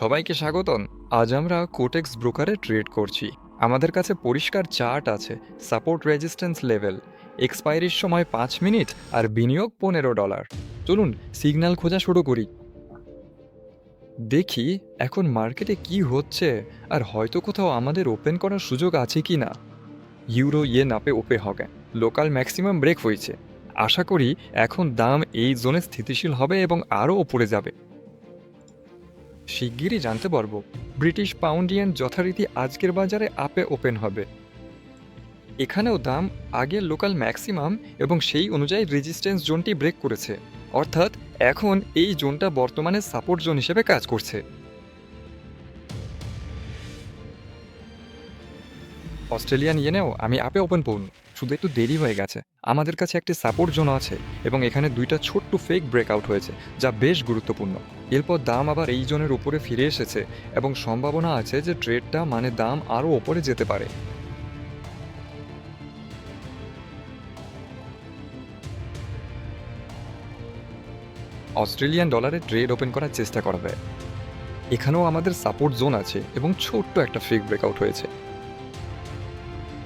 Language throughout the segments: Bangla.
সবাইকে স্বাগতম। আজ আমরা কোটেক্স ব্রোকারে ট্রেড করছি। আমাদের কাছে পরিষ্কার চার্ট আছে সাপোর্ট রেজিস্ট্যান্স লেভেল এক্সপায়ারির সময় পাঁচ মিনিট আর বিনিয়োগ পনেরো ডলার চলুন সিগন্যাল খোঁজা শুরু করি। দেখি এখন মার্কেটে কি হচ্ছে আর হয়তো কোথাও আমাদের ওপেন করার সুযোগ আছে কি না। ইউরো ইয়ে নাপে ওপে হবে লোকাল ম্যাক্সিমাম ব্রেক হয়েছে। আশা করি এখন দাম এই জোনে স্থিতিশীল হবে এবং আরও ওপরে যাবে। শিগগিরই জানতে পারব। ব্রিটিশ পাউন্ডিয়ান যথারীতি আজকের বাজারে আপে ওপেন হবে। এখানেও দাম আগের লোকাল ম্যাক্সিমাম এবং সেই অনুযায়ী রেজিস্ট্যান্স জোনটি ব্রেক করেছে। অর্থাৎ এখন এই জোনটা বর্তমানে সাপোর্ট জোন হিসেবে কাজ করছে। অস্ট্রেলিয়ান ইয়েনেও আমি আপে ওপেন পড়ুন। শুধু একটু দেরি হয়ে গেছে। আমাদের কাছে একটি সাপোর্ট জোন আছে এবং এখানে দুইটা ছোট্ট ফেক ব্রেকআউট হয়েছে, যা বেশ গুরুত্বপূর্ণ। এরপর দাম আবার এই জোনের উপরে ফিরে এসেছে এবং সম্ভাবনা আছে যে ট্রেডটা মানে দাম আরও ওপরে যেতে পারে। অস্ট্রেলিয়ান ডলারে ট্রেড ওপেন করার চেষ্টা করা করবে এখানেও আমাদের সাপোর্ট জোন আছে এবং ছোট্ট একটা ফেক ব্রেকআউট হয়েছে।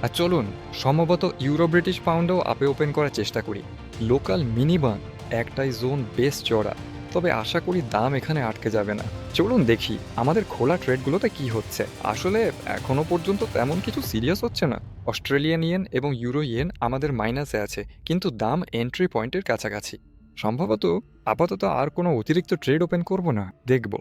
আর চলুন, সম্ভবত ইউরো ব্রিটিশ পাউন্ডও আপে ওপেন করার চেষ্টা করি। লোকাল মিনিমাম একটাই জোন বেশ চড়া তবে আশা করি দাম এখানে আটকে যাবে না। চলুন দেখি, আমাদের খোলা ট্রেডগুলোতে কি হচ্ছে। আসলে এখনও পর্যন্ত তেমন কিছু সিরিয়াস হচ্ছে না। অস্ট্রেলিয়ান ইয়েন এবং ইউরো ইয়েন আমাদের মাইনাসে আছে, কিন্তু দাম এন্ট্রি পয়েন্টের কাছাকাছি। সম্ভবত আপাতত আর কোনো অতিরিক্ত ট্রেড ওপেন করব না। দেখব,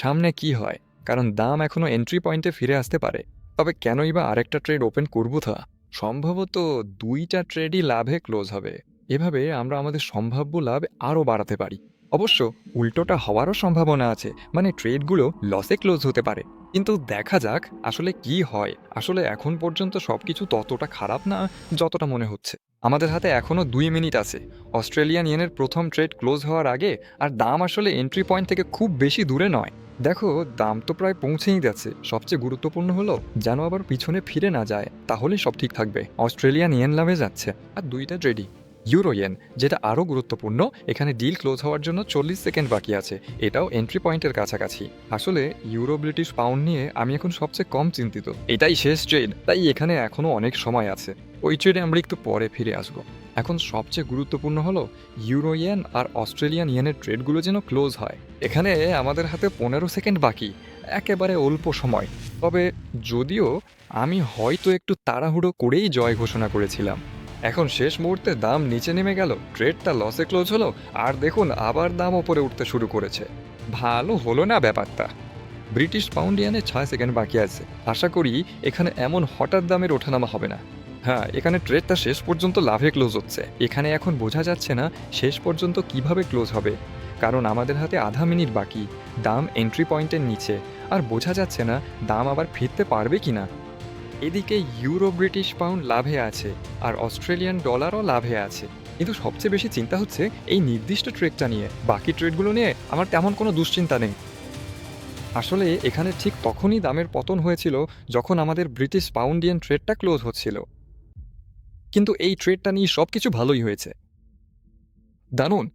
সামনে কি হয়, কারণ দাম এখনও এন্ট্রি পয়েন্টে ফিরে আসতে পারে। তবে কেনই বা আরেকটা ট্রেড ওপেন করব তা সম্ভবত দুইটা ট্রেডই লাভে ক্লোজ হবে। এভাবে আমরা আমাদের সম্ভাব্য লাভ আরও বাড়াতে পারি। অবশ্য উল্টোটা হওয়ারও সম্ভাবনা আছে মানে ট্রেডগুলো লসে ক্লোজ হতে পারে। কিন্তু দেখা যাক আসলে কি হয়। আসলে এখন পর্যন্ত সব কিছু ততটা খারাপ না যতটা মনে হচ্ছে। আমাদের হাতে এখনও দুই মিনিট আছে। অস্ট্রেলিয়ান ইয়েনের প্রথম ট্রেড ক্লোজ হওয়ার আগে আর দাম আসলে এন্ট্রি পয়েন্ট থেকে খুব বেশি দূরে নয়। দেখো, দাম তো প্রায় পৌঁছেই যাচ্ছে। সবচেয়ে গুরুত্বপূর্ণ হলো, যেন আবার পিছনে ফিরে না যায় তাহলেই সব ঠিক থাকবে। অস্ট্রেলিয়ান ইয়েন লাভে যাচ্ছে। আর দুইটা ট্রেডই ইউরোয়েন যেটা আরও গুরুত্বপূর্ণ, এখানে ডিল ক্লোজ হওয়ার জন্য চল্লিশ সেকেন্ড বাকি আছে। এটাও এন্ট্রি পয়েন্টের কাছাকাছি। আসলে, ইউরো ব্রিটিশ পাউন্ড নিয়ে আমি এখন সবচেয়ে কম চিন্তিত। এটাই শেষ ট্রেড তাই এখানে এখনও অনেক সময় আছে। ওই ট্রেডে আমরা একটু পরে ফিরে আসব। এখন সবচেয়ে গুরুত্বপূর্ণ হলো ইউরো ইয়েন আর অস্ট্রেলিয়ান ইয়েনের ট্রেডগুলো যেন ক্লোজ হয়। এখানে আমাদের হাতে পনেরো সেকেন্ড বাকি, একেবারে অল্প সময়। তবে যদিও আমি হয়তো একটু তাড়াহুড়ো করেই জয় ঘোষণা করেছিলাম। এখন শেষ মুহূর্তে দাম নিচে নেমে গেল, ট্রেডটা লসে ক্লোজ হলো, আর দেখুন আবার দাম ওপরে উঠতে শুরু করেছে। ভালো হলো না ব্যাপারটা। ব্রিটিশ পাউন্ডিয়ানে ছয় সেকেন্ড বাকি আছে। আশা করি এখানে এমন হঠাৎ দামের ওঠানামা হবে না। হ্যাঁ এখানে ট্রেডটা শেষ পর্যন্ত লাভে ক্লোজ হচ্ছে। এখানে এখন বোঝা যাচ্ছে না শেষ পর্যন্ত কীভাবে ক্লোজ হবে। কারণ আমাদের হাতে আধা মিনিট বাকি, দাম এন্ট্রি পয়েন্টের নিচে। আর বোঝা যাচ্ছে না দাম আবার ফিরতে পারবে কি না এদিকে ইউরো ব্রিটিশ পাউন্ড লাভে আছে, আর অস্ট্রেলিয়ান ডলারও লাভে আছে। কিন্তু সবচেয়ে বেশি চিন্তা হচ্ছে এই নির্দিষ্ট ট্রেডটা নিয়ে। বাকি ট্রেডগুলো নিয়ে আমার তেমন কোনো দুশ্চিন্তা নেই। আসলে এখানে ঠিক তখনই দামের পতন হয়েছিল যখন আমাদের ব্রিটিশ পাউন্ডিয়ান ট্রেডটা ক্লোজ হচ্ছিল। কিন্তু এই ট্রেডটা নিয়ে সব কিছু ভালোই হয়েছে। দারুণ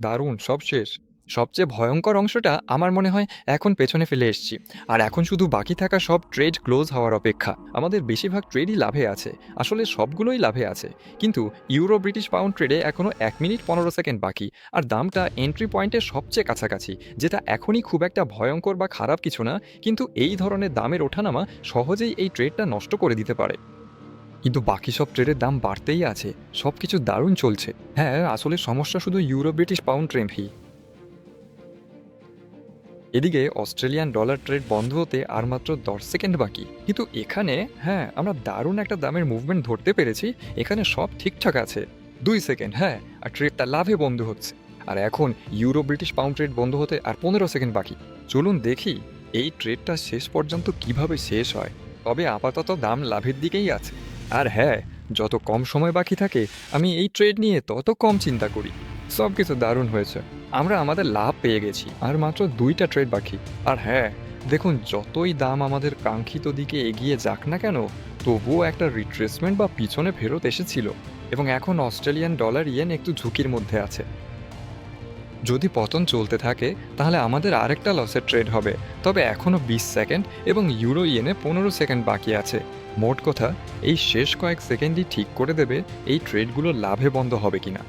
দারুণ, সব শেষ। সবচেয়ে ভয়ঙ্কর অংশটা আমার মনে হয় এখন পেছনে ফেলে এসেছি। আর এখন শুধু বাকি থাকা সব ট্রেড ক্লোজ হওয়ার অপেক্ষা। আমাদের বেশিরভাগ ট্রেডই লাভে আছে। আসলে সবগুলোই লাভে আছে। কিন্তু ইউরো ব্রিটিশ পাউন্ড ট্রেডে এখনও এক মিনিট পনেরো সেকেন্ড বাকি। আর দামটা এন্ট্রি পয়েন্টের সবচেয়ে কাছাকাছি, যেটা এখনই খুব একটা ভয়ঙ্কর বা খারাপ কিছু না, কিন্তু এই ধরনের দামের ওঠানামা সহজেই এই ট্রেডটা নষ্ট করে দিতে পারে। কিন্তু বাকি সব ট্রেডের দাম বাড়তেই আছে। সব কিছু দারুণ চলছে। হ্যাঁ আসলে সমস্যা শুধু ইউরো ব্রিটিশ পাউন্ড ট্রেমফি এদিকে অস্ট্রেলিয়ান ডলার ট্রেড বন্ধ হতে আর মাত্র দশ সেকেন্ড বাকি। কিন্তু এখানে হ্যাঁ আমরা দারুণ একটা দামের মুভমেন্ট ধরতে পেরেছি। এখানে সব ঠিকঠাক আছে। দুই সেকেন্ড হ্যাঁ আর ট্রেডটা লাভে বন্ধ হচ্ছে। আর এখন ইউরো ব্রিটিশ পাউন্ড ট্রেড বন্ধ হতে আর পনেরো সেকেন্ড বাকি। চলুন দেখি, এই ট্রেডটা শেষ পর্যন্ত কীভাবে শেষ হয়? তবে আপাতত দাম লাভের দিকেই আছে। আর হ্যাঁ যত কম সময় বাকি থাকে, আমি এই ট্রেড নিয়ে তত কম চিন্তা করি। সব কিছু দারুণ হয়েছে। আমরা আমাদের লাভ পেয়ে গেছি, আর মাত্র দুইটা ট্রেড বাকি। আর হ্যাঁ দেখুন, যতই দাম আমাদের কাঙ্ক্ষিত দিকে এগিয়ে যাক না কেন, তবুও একটা রিট্রেসমেন্ট বা পিছনে ফেরত এসেছিল। এবং এখন অস্ট্রেলিয়ান ডলার ইয়েন একটু ঝুঁকির মধ্যে আছে। যদি পতন চলতে থাকে, তাহলে আমাদের আরেকটা লসের ট্রেড হবে। তবে এখনও বিশ সেকেন্ড এবং ইউরো ইয়েনে পনেরো সেকেন্ড বাকি আছে। মোট কথা, এই শেষ কয়েক সেকেন্ডই ঠিক করে দেবে এই ট্রেডগুলো লাভে বন্ধ হবে কিনা।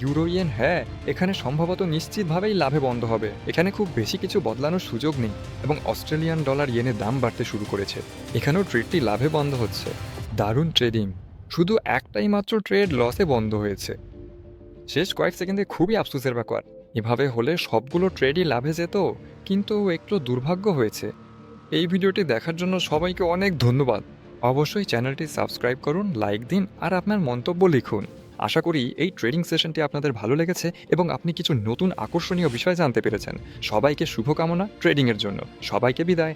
ইউরো ইয়েন হ্যাঁ এখানে সম্ভবত নিশ্চিতভাবেই লাভে বন্ধ হবে। এখানে খুব বেশি কিছু বদলানোর সুযোগ নেই এবং অস্ট্রেলিয়ান ডলার ইয়েনের দাম বাড়তে শুরু করেছে। এখানেও ট্রেডটি লাভে বন্ধ হচ্ছে। দারুণ ট্রেডিং। শুধু একটাই মাত্র ট্রেড লসে বন্ধ হয়েছে। শেষ কয়েক সেকেন্ডে খুবই আফসোসের ব্যাপার। এভাবে হলে সবগুলো ট্রেডই লাভে যেত, কিন্তু একটু দুর্ভাগ্য হয়েছে। এই ভিডিওটি দেখার জন্য সবাইকে অনেক ধন্যবাদ। অবশ্যই চ্যানেলটি সাবস্ক্রাইব করুন, লাইক দিন আর আপনার মন্তব্য লিখুন। আশা করি এই ট্রেডিং সেশনটি আপনাদের ভালো লেগেছে এবং আপনি কিছু নতুন আকর্ষণীয় বিষয় জানতে পেরেছেন। সবাইকে শুভকামনা ট্রেডিংয়ের জন্য। সবাইকে বিদায়।